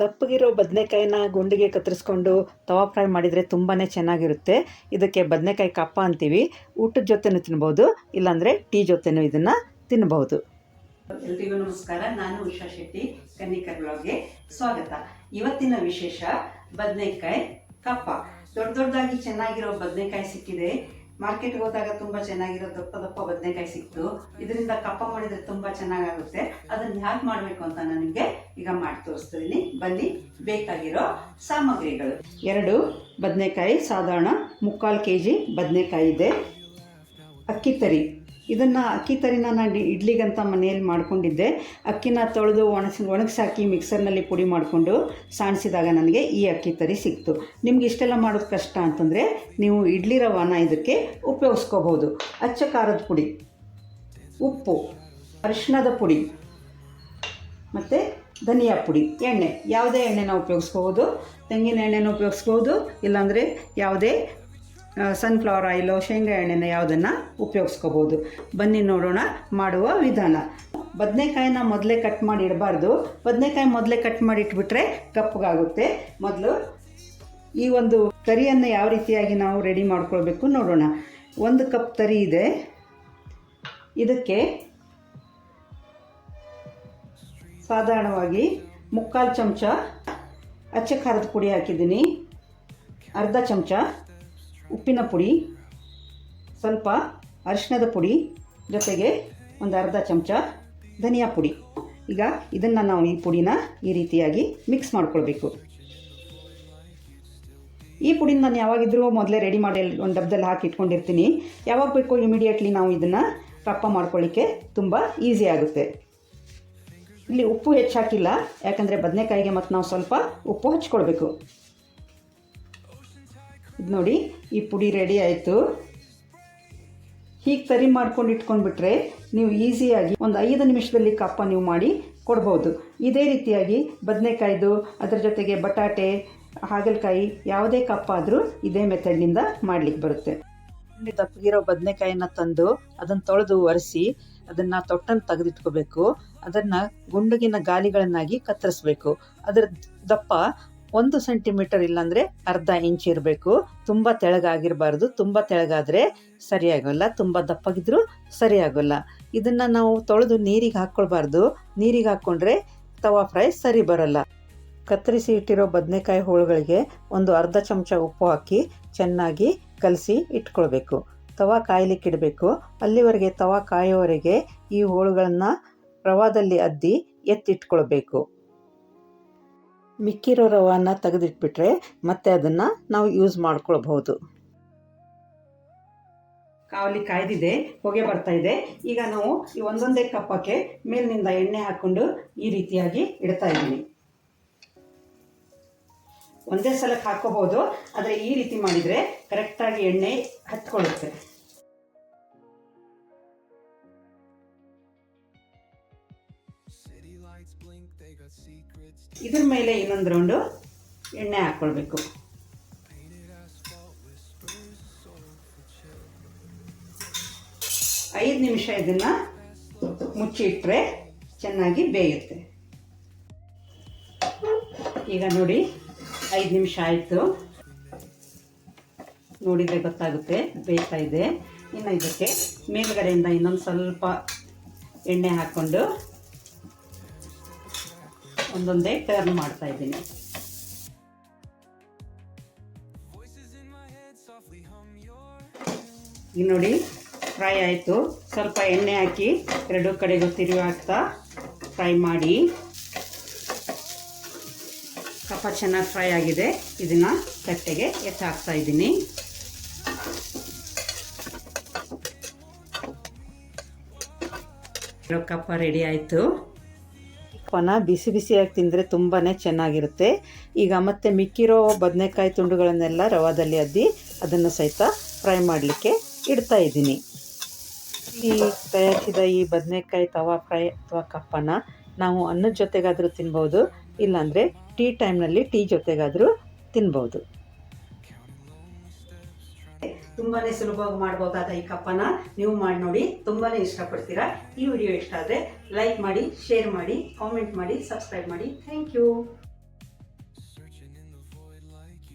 ದಪ್ಪಗಿರೋ ಬದನೆಕಾಯಿನ ಗುಂಡಿಗೆ ಕತ್ತರಿಸ್ಕೊಂಡು ತವಾ ಫ್ರೈ ಮಾಡಿದರೆ ತುಂಬಾ ಚೆನ್ನಾಗಿರುತ್ತೆ. ಇದಕ್ಕೆ ಬದನೆಕಾಯಿ ಕಪ್ಪ ಅಂತೀವಿ. ಊಟದ ಜೊತೆನೂ ತಿನ್ಬೋದು, ಇಲ್ಲಾಂದರೆ ಟೀ ಜೊತೆನೂ ಇದನ್ನು ತಿನ್ಬಹುದು ಎಲ್ರಿಗೂ ನಮಸ್ಕಾರ. ನಾನು ಉಷಾ ಶೆಟ್ಟಿ, ಕನ್ನಿಕರ್ ಬ್ಲಾಗ್ಗೆ ಸ್ವಾಗತ. ಇವತ್ತಿನ ವಿಶೇಷ, ಬದನೆಕಾಯಿ ಕಪ್ಪ. ದೊಡ್ಡ ದೊಡ್ಡದಾಗಿ ಚೆನ್ನಾಗಿರೋ ಬದನೆಕಾಯಿ ಸಿಕ್ಕಿದೆ. ಮಾರ್ಕೆಟ್ಗೆ ಹೋದಾಗ ತುಂಬ ಚೆನ್ನಾಗಿರೋ ದಪ್ಪ ದಪ್ಪ ಬದನೆಕಾಯಿ ಸಿಕ್ತು. ಇದರಿಂದ ಕಪ್ಪ ಮಾಡಿದರೆ ತುಂಬ ಚೆನ್ನಾಗಾಗುತ್ತೆ. ಅದನ್ನು ಹ್ಯಾಕ್ ಮಾಡಬೇಕು ಅಂತ ನಾನು ನಿಮಗೆ ಈಗ ಮಾಡಿ ತೋರಿಸ್ತೀನಿ. ಬನ್ನಿ, ಬೇಕಾಗಿರೋ ಸಾಮಗ್ರಿಗಳು. ಎರಡು ಬದನೆಕಾಯಿ, ಸಾಧಾರಣ ಮುಕ್ಕಾಲು ಕೆ ಜಿ ಬದನೆಕಾಯಿ ಇದೆ. ಅಕ್ಕಿ ತರಿ. ಇದನ್ನು ಅಕ್ಕಿ ತರಿನ ನಾನು ಇಡ್ಲಿಗಂತ ಮನೆಯಲ್ಲಿ ಮಾಡ್ಕೊಂಡಿದ್ದೆ. ಅಕ್ಕಿನ ತೊಳೆದು ಒಣಸಿ, ಒಣಗಿಸಾಕಿ ಮಿಕ್ಸರ್ನಲ್ಲಿ ಪುಡಿ ಮಾಡಿಕೊಂಡು ಸಾಣಿಸಿದಾಗ ನನಗೆ ಈ ಅಕ್ಕಿ ತರಿ ಸಿಕ್ತು. ನಿಮ್ಗೆ ಇಷ್ಟೆಲ್ಲ ಮಾಡೋದು ಕಷ್ಟ ಅಂತಂದರೆ ನೀವು ಇಡ್ಲಿ ರವಾನ ಇದಕ್ಕೆ ಉಪಯೋಗಿಸ್ಕೋಬೋದು ಅಚ್ಚ ಖಾರದ ಪುಡಿ, ಉಪ್ಪು, ಅರಿಶಿಣದ ಪುಡಿ, ಮತ್ತು ಧನಿಯಾ ಪುಡಿ, ಎಣ್ಣೆ. ಯಾವುದೇ ಎಣ್ಣೆನ ಉಪಯೋಗಿಸ್ಕೋಬೋದು ತೆಂಗಿನ ಎಣ್ಣೆನ ಉಪಯೋಗಿಸ್ಬೋದು ಇಲ್ಲಾಂದರೆ ಯಾವುದೇ ಸನ್ಫ್ಲವರ್ ಆಯಿಲು ಶೇಂಗಾ ಎಣ್ಣೆನ ಯಾವುದನ್ನು ಉಪಯೋಗಿಸ್ಕೋಬೋದು. ಬನ್ನಿ ನೋಡೋಣ ಮಾಡುವ ವಿಧಾನ. ಬದನೆಕಾಯಿನ ಮೊದಲೇ ಕಟ್ ಮಾಡಿ ಇಡಬಾರ್ದು. ಬದನೆಕಾಯಿ ಮೊದಲೇ ಕಟ್ ಮಾಡಿ ಇಟ್ಬಿಟ್ರೆ ಕಪ್ಪಗಾಗುತ್ತೆ. ಮೊದಲು ಈ ಒಂದು ತರಿಯನ್ನು ಯಾವ ರೀತಿಯಾಗಿ ನಾವು ರೆಡಿ ಮಾಡ್ಕೊಳ್ಬೇಕು ನೋಡೋಣ. ಒಂದು ಕಪ್ ತರಿ ಇದೆ. ಇದಕ್ಕೆ ಸಾಧಾರಣವಾಗಿ ಮುಕ್ಕಾಲು ಚಮಚ ಅಚ್ಚ ಖಾರದ ಪುಡಿ ಹಾಕಿದ್ದೀನಿ. ಅರ್ಧ ಚಮಚ ಉಪ್ಪಿನ ಪುಡಿ, ಸ್ವಲ್ಪ ಅರಿಶಿಣದ ಪುಡಿ, ಜೊತೆಗೆ ಒಂದು ಅರ್ಧ ಚಮಚ ಧನಿಯಾ ಪುಡಿ. ಈಗ ಇದನ್ನು ನಾವು ಈ ಪುಡಿನ ಈ ರೀತಿಯಾಗಿ ಮಿಕ್ಸ್ ಮಾಡ್ಕೊಳ್ಬೇಕು. ಈ ಪುಡಿನ ನಾನು ಯಾವಾಗಿದ್ರೂ ಮೊದಲೇ ರೆಡಿ ಮಾಡಿ ಒಂದು ಡಬ್ಬದಲ್ಲಿ ಹಾಕಿ ಇಟ್ಕೊಂಡಿರ್ತೀನಿ. ಯಾವಾಗ ಬೇಕೋ ಇಮಿಡಿಯೇಟ್ಲಿ ನಾವು ಇದನ್ನು ರಪ್ಪ ಮಾಡ್ಕೊಳ್ಳಿಕ್ಕೆ ತುಂಬ ಈಸಿ ಆಗುತ್ತೆ. ಇಲ್ಲಿ ಉಪ್ಪು ಹೆಚ್ಚಾಕಿಲ್ಲ, ಯಾಕಂದರೆ ಬದನೆಕಾಯಿಗೆ ಮತ್ತು ನಾವು ಸ್ವಲ್ಪ ಉಪ್ಪು ಹಚ್ಕೊಳ್ಬೇಕು. ಇದು ನೋಡಿ, ಈ ಪುಡಿ ರೆಡಿ ಆಯಿತು. ಹೀಗೆ ತರಿ ಮಾಡ್ಕೊಂಡು ಇಟ್ಕೊಂಡ್ಬಿಟ್ರೆ ನೀವು ಈಸಿಯಾಗಿ ಒಂದು ಐದು ನಿಮಿಷದಲ್ಲಿ ಕಪ್ಪ ನೀವು ಮಾಡಿ ಕೊಡ್ಬೋದು. ಇದೇ ರೀತಿಯಾಗಿ ಬದನೆಕಾಯ್ದು, ಅದರ ಜೊತೆಗೆ ಬಟಾಟೆ, ಹಾಗಲಕಾಯಿ, ಯಾವುದೇ ಕಪ್ಪ ಆದರೂ ಇದೇ ಮೆಥಡ್ನಿಂದ ಮಾಡಲಿಕ್ಕೆ ಬರುತ್ತೆ. ದಪ್ಪಗಿರೋ ಬದನೆಕಾಯಿನ ತಂದು ಅದನ್ನು ತೊಳೆದು ಒರೆಸಿ ಅದನ್ನು ತೊಟ್ಟನ್ನು ತೆಗೆದಿಟ್ಕೋಬೇಕು. ಅದನ್ನು ಗುಂಡುಗಿನ ಗಾಲಿಗಳನ್ನಾಗಿ ಕತ್ತರಿಸ್ಬೇಕು. ಅದರ ದಪ್ಪ ಒಂದು ಸೆಂಟಿಮೀಟರ್ ಇಲ್ಲಾಂದರೆ ಅರ್ಧ ಇಂಚ್ ಇರಬೇಕು. ತುಂಬ ತೆಳಗಾಗಿರಬಾರ್ದು. ತುಂಬ ತೆಳಗಾದರೆ ಸರಿಯಾಗಲ್ಲ. ತುಂಬ ದಪ್ಪಗಿದ್ರೂ ಸರಿಯಾಗಲ್ಲ. ಇದನ್ನು ನಾವು ತೊಳೆದು ನೀರಿಗೆ ಹಾಕ್ಕೊಳ್ಬಾರ್ದು. ನೀರಿಗೆ ಹಾಕ್ಕೊಂಡ್ರೆ ತವಾ ಫ್ರೈ ಸರಿ ಬರಲ್ಲ. ಕತ್ತರಿಸಿ ಇಟ್ಟಿರೋ ಬದನೆಕಾಯಿ ಹೋಳುಗಳಿಗೆ ಒಂದು ಅರ್ಧ ಚಮಚ ಉಪ್ಪು ಹಾಕಿ ಚೆನ್ನಾಗಿ ಕಲಸಿ ಇಟ್ಕೊಳ್ಬೇಕು. ತವಾ ಕಾಯಲಿಕ್ಕೆ ಇಡಬೇಕು. ಅಲ್ಲಿವರೆಗೆ ತವಾ ಕಾಯೋವರೆಗೆ ಈ ಹೋಳುಗಳನ್ನು ರವಾದಲ್ಲಿ ಅದ್ದಿ ಎತ್ತಿಟ್ಕೊಳ್ಬೇಕು. ಮಿಕ್ಕಿರೋ ರವಾನ ತೆಗೆದಿಟ್ಬಿಟ್ರೆ ಮತ್ತೆ ಅದನ್ನು ನಾವು ಯೂಸ್ ಮಾಡ್ಕೊಳ್ಬಹುದು. ಕಾವಲಿ ಕಾಯ್ದಿದೆ, ಹೊಗೆ ಬರ್ತಾ ಇದೆ. ಈಗ ನಾವು ಈ ಒಂದೊಂದೇ ಕಪ್ಪಕ್ಕೆ ಮೇಲಿನಿಂದ ಎಣ್ಣೆ ಹಾಕ್ಕೊಂಡು ಈ ರೀತಿಯಾಗಿ ಇಡ್ತಾ ಇದ್ದೀನಿ ಒಂದೇ ಸಲಕ್ಕೆ ಹಾಕೋಬಹುದು ಆದರೆ ಈ ರೀತಿ ಮಾಡಿದರೆ ಕರೆಕ್ಟಾಗಿ ಎಣ್ಣೆ ಹತ್ಕೊಳ್ಳುತ್ತೆ. ಇದ್ರ ಮೇಲೆ ಇನ್ನೊಂದು ರೌಂಡು ಎಣ್ಣೆ ಹಾಕ್ಕೊಳ್ಬೇಕು ಐದು ನಿಮಿಷ ಇದನ್ನು ಮುಚ್ಚಿಟ್ರೆ ಚೆನ್ನಾಗಿ ಬೇಯುತ್ತೆ. ಈಗ ನೋಡಿ, ಐದು ನಿಮಿಷ ಆಯಿತು. ನೋಡಿದರೆ ಗೊತ್ತಾಗುತ್ತೆ, ಬೇಯ್ತಾ ಇದೆ. ಇನ್ನು ಇದಕ್ಕೆ ಮೇಲುಗಡೆಯಿಂದ ಇನ್ನೊಂದು ಸ್ವಲ್ಪ ಎಣ್ಣೆ ಹಾಕ್ಕೊಂಡು ಒಂದೊಂದೇ ಟರ್ನ್ ಮಾಡ್ತಾ ಇದ್ದೀನಿ. ಈಗ ನೋಡಿ ಫ್ರೈ ಆಯಿತು. ಸ್ವಲ್ಪ ಎಣ್ಣೆ ಹಾಕಿ ಎರಡು ಕಡೆಗೂ ತಿರುವಿ ಹಾಕ್ತಾ ಫ್ರೈ ಮಾಡಿ. ಕಪ್ಪ ಚೆನ್ನಾಗಿ ಫ್ರೈ ಆಗಿದೆ. ಇದನ್ನು ತಟ್ಟೆಗೆ ಎತ್ತಿ ಹಾಕ್ತಾ ಇದ್ದೀನಿ. ಕಪ್ಪ ರೆಡಿ ಆಯಿತು. ಪನ ಬಿಸಿ ಬಿಸಿಯಾಗಿ ತಿಂದರೆ ತುಂಬಾ ಚೆನ್ನಾಗಿರುತ್ತೆ. ಈಗ ಮತ್ತೆ ಮಿಕ್ಕಿರೋ ಬದನೆಕಾಯಿ ತುಂಡುಗಳನ್ನೆಲ್ಲ ರವಾದಲ್ಲಿ ಅದ್ದಿ ಅದನ್ನು ಸಹಿತ ಫ್ರೈ ಮಾಡಲಿಕ್ಕೆ ಇಡ್ತಾ ಇದ್ದೀನಿ. ಈ ತಯಾರಿಸಿದ ಈ ಬದನೆಕಾಯಿ ತವಾ ಫ್ರೈ ಅಥವಾ ಕಪ್ಪನ ನಾವು ಅನ್ನದ ಜೊತೆಗಾದರೂ ತಿನ್ಬೋದು, ಇಲ್ಲಾಂದರೆ ಟೀ ಟೈಮ್ನಲ್ಲಿ ಟೀ ಜೊತೆಗಾದರೂ ತಿನ್ಬೋದು. ತುಂಬಾನೇ ಸುಲಭವಾಗಿ ಮಾಡಬಹುದಾದ ಈ ಕಪ್ಪನ ನೀವು ಮಾಡಿ ನೋಡಿ, ತುಂಬಾನೇ ಇಷ್ಟಪಡ್ತೀರಾ. ಈ ವಿಡಿಯೋ ಇಷ್ಟ ಆದರೆ ಲೈಕ್ ಮಾಡಿ ಶೇರ್ ಮಾಡಿ ಕಾಮೆಂಟ್ ಮಾಡಿ ಸಬ್ಸ್ಕ್ರೈಬ್ ಮಾಡಿ. Thank you